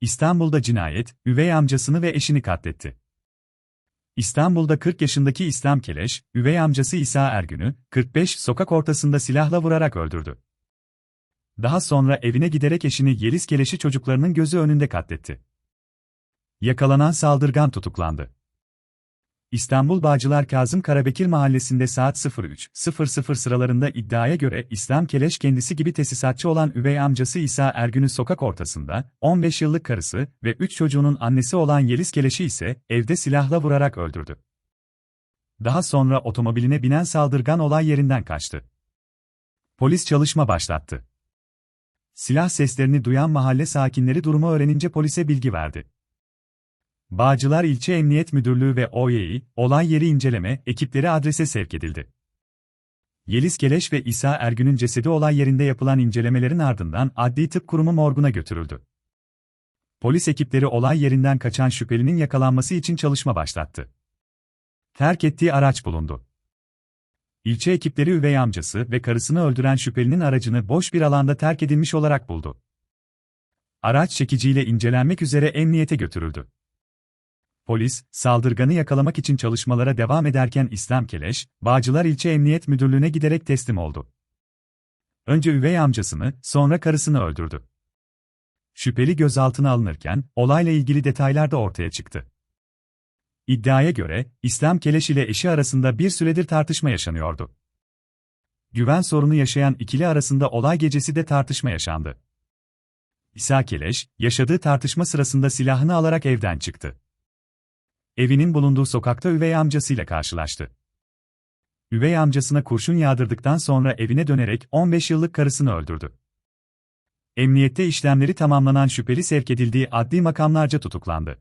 İstanbul'da cinayet, üvey amcasını ve eşini katletti. İstanbul'da 40 yaşındaki İslam Keleş, üvey amcası İsa Ergün'ü, 45 sokak ortasında silahla vurarak öldürdü. Daha sonra evine giderek eşini Yeliz Keleş'i çocuklarının gözü önünde katletti. Yakalanan saldırgan tutuklandı. İstanbul Bağcılar Kazım Karabekir Mahallesi'nde saat 03.00 sıralarında iddiaya göre İslam Keleş kendisi gibi tesisatçı olan üvey amcası İsa Ergün'ü sokak ortasında, 15 yıllık karısı ve 3 çocuğunun annesi olan Yeliz Keleş'i ise evde silahla vurarak öldürdü. Daha sonra otomobiline binen saldırgan olay yerinden kaçtı. Polis çalışma başlattı. Silah seslerini duyan mahalle sakinleri durumu öğrenince polise bilgi verdi. Bağcılar İlçe Emniyet Müdürlüğü ve OYİ, olay yeri inceleme ekipleri adrese sevk edildi. Yeliz Keleş ve İsa Ergün'ün cesedi olay yerinde yapılan incelemelerin ardından Adli Tıp Kurumu morguna götürüldü. Polis ekipleri olay yerinden kaçan şüphelinin yakalanması için çalışma başlattı. Terk ettiği araç bulundu. İlçe ekipleri üvey amcası ve karısını öldüren şüphelinin aracını boş bir alanda terk edilmiş olarak buldu. Araç çekiciyle incelenmek üzere emniyete götürüldü. Polis, saldırganı yakalamak için çalışmalara devam ederken İslam Keleş, Bağcılar İlçe Emniyet Müdürlüğü'ne giderek teslim oldu. Önce üvey amcasını, sonra karısını öldürdü. Şüpheli gözaltına alınırken, olayla ilgili detaylar da ortaya çıktı. İddiaya göre, İslam Keleş ile eşi arasında bir süredir tartışma yaşanıyordu. Güven sorunu yaşayan ikili arasında olay gecesi de tartışma yaşandı. İsa Keleş, yaşadığı tartışma sırasında silahını alarak evden çıktı. Evinin bulunduğu sokakta üvey amcasıyla karşılaştı. Üvey amcasına kurşun yağdırdıktan sonra evine dönerek 15 yıllık karısını öldürdü. Emniyette işlemleri tamamlanan şüpheli sevk edildiği adli makamlarca tutuklandı.